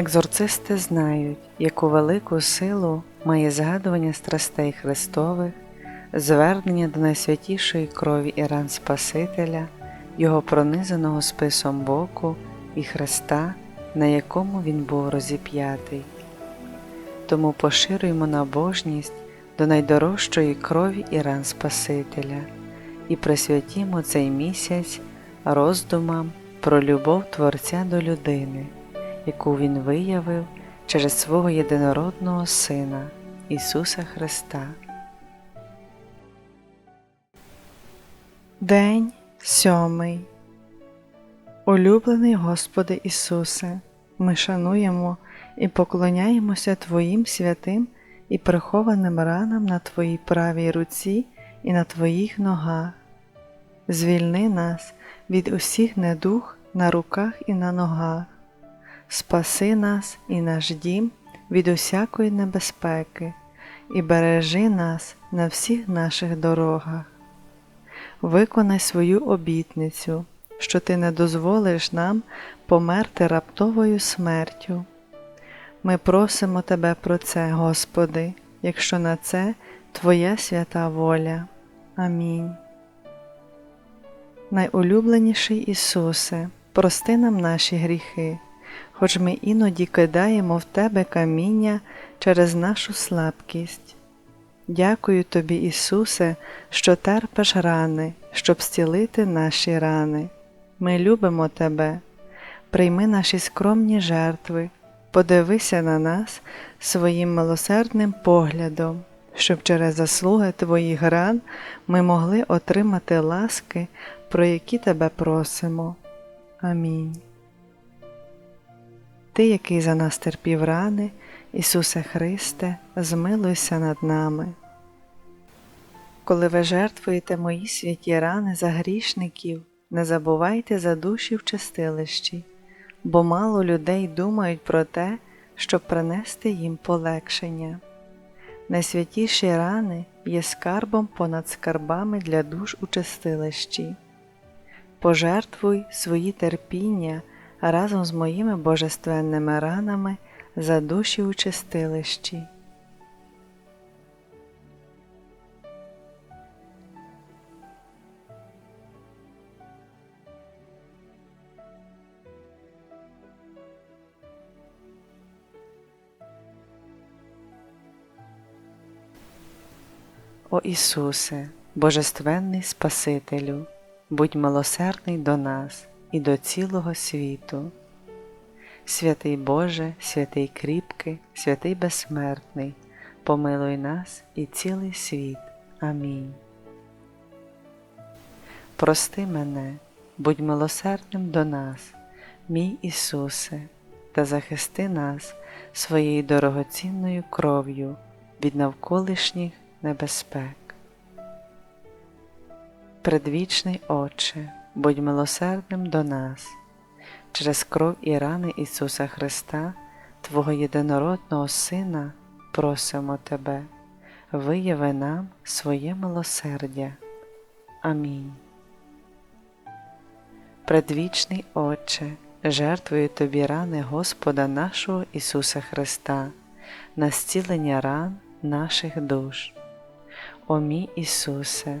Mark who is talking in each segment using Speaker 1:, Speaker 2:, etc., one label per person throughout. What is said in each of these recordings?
Speaker 1: Екзорцисти знають, яку велику силу має згадування страстей Христових, звернення до найсвятішої крові і ран Спасителя, Його пронизаного списом боку і Христа, на якому Він був розіп'ятий. Тому поширюємо набожність до найдорожчої крові і ран Спасителя і присвятімо цей місяць роздумам про любов Творця до людини, яку Він виявив через свого єдинородного Сина Ісуса Христа. День сьомий. Улюблений Господи Ісусе, ми шануємо і поклоняємося Твоїм святим і прихованим ранам на Твоїй правій руці і на Твоїх ногах. Звільни нас від усіх недух на руках і на ногах, спаси нас і наш дім від усякої небезпеки, і бережи нас на всіх наших дорогах. Виконай свою обітницю, що Ти не дозволиш нам померти раптовою смертю. Ми просимо Тебе про це, Господи, якщо на це Твоя свята воля. Амінь. Найулюбленіший Ісусе, прости нам наші гріхи, хоч ми іноді кидаємо в Тебе каміння через нашу слабкість. Дякую Тобі, Ісусе, що терпиш рани, щоб зцілити наші рани. Ми любимо Тебе, прийми наші скромні жертви, подивися на нас своїм милосердним поглядом, щоб через заслуги Твоїх ран ми могли отримати ласки, про які Тебе просимо. Амінь. Ти, який за нас терпів рани, Ісусе Христе, змилуйся над нами. Коли ви жертвуєте мої святі рани за грішників, не забувайте за душі в чистилищі, бо мало людей думають про те, щоб принести їм полегшення. Найсвятіші рани є скарбом понад скарбами для душ у чистилищі. Пожертвуй свої терпіння разом з моїми божественними ранами за душі у чистилищі. О Ісусе, Божественний Спасителю, будь милосердний до нас і до цілого світу. Святий Боже, святий кріпкий, святий безсмертний, помилуй нас і цілий світ. Амінь. Прости мене, будь милосердним до нас, мій Ісусе, та захисти нас своєю дорогоцінною кров'ю від навколишніх небезпек. Предвічний Отче, будь милосердним до нас, через кров і рани Ісуса Христа, Твого єдинородного Сина, просимо Тебе, вияви нам своє милосердя. Амінь. Предвічний Отче, жертвую Тобі рани Господа нашого Ісуса Христа, на зцілення ран наших душ. О мій Ісусе,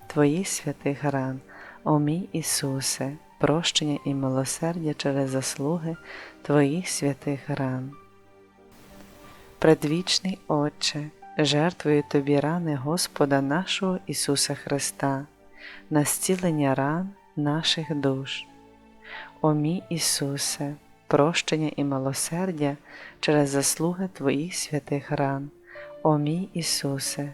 Speaker 1: Твоїх святих ран. О мій Ісусе, прощення і милосердя через заслуги Твоїх святих ран. Предвічний Отче, жертвую тобі рани Господа нашого Ісуса Христа, на зцілення ран наших душ. О мій Ісусе, прощення і милосердя через заслуги Твоїх святих ран. О мій Ісусе,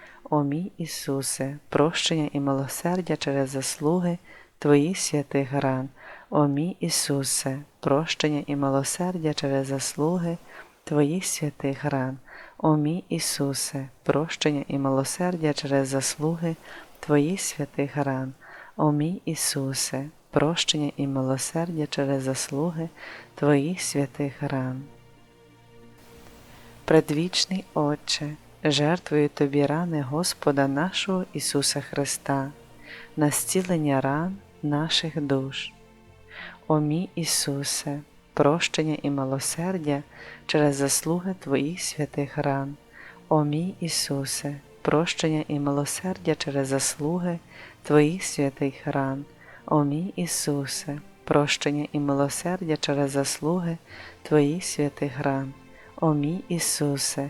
Speaker 1: О мій Ісусе, прощення і милосердя через заслуги Твоїх святих ран. О мій Ісусе, прощення і милосердя через заслуги Твоїх святих ран. О мій Ісусе, прощення і милосердя через заслуги Твоїх святих ран. О мій Ісусе, прощення і милосердя через заслуги Твоїх святих ран. Предвічний Отче, жертвую Тобі рани Господа нашого Ісуса Христа, на зцілення ран наших душ. О мій Ісусе, прощення і милосердя через заслуги Твоїх святих ран. О мій Ісусе, прощення і милосердя через заслуги Твоїх святих ран. О мій Ісусе, прощення і милосердя через заслуги Твоїх святих ран. О мій Ісусе,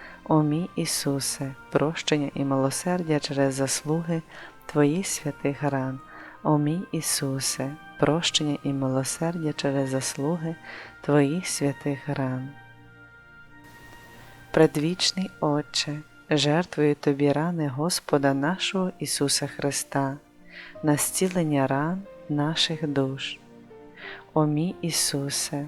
Speaker 1: О мій Ісусе, прощення і милосердя через заслуги Твоїх святих ран. О мій Ісусе, прощення і милосердя через заслуги Твоїх святих ран. Предвічний Отче, жертвую Тобі рани Господа нашого Ісуса Христа, на зцілення ран наших душ. О мій Ісусе,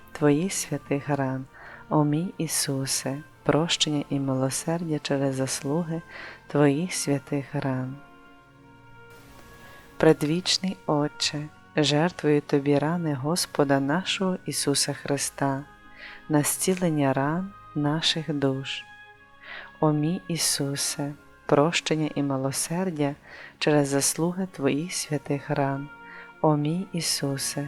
Speaker 1: Твоїх святих ран. О мій Ісусе, прощення і милосердя через заслуги Твоїх святих ран. Предвічний Отче, жертвую Тобі рани Господа нашого Ісуса Христа, на зцілення ран наших душ. О мій Ісусе, прощення і милосердя через заслуги Твоїх святих ран. О мій Ісусе,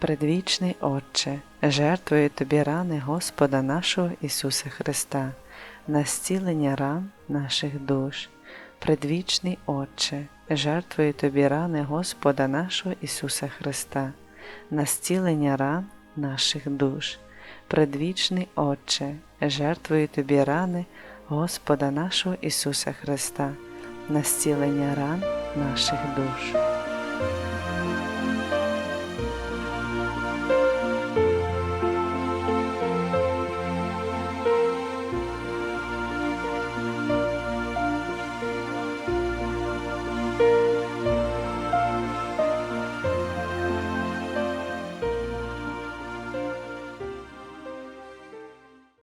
Speaker 1: Предвічний Отче, жертвую Тобі рани Господа нашого Ісуса Христа, на зцілення ран наших душ. Предвічний Отче, жертвую Тобі рани Господа нашого Ісуса Христа, на зцілення ран наших душ. Предвічний Отче, жертвую Тобі рани Господа нашого Ісуса Христа, на зцілення ран наших душ.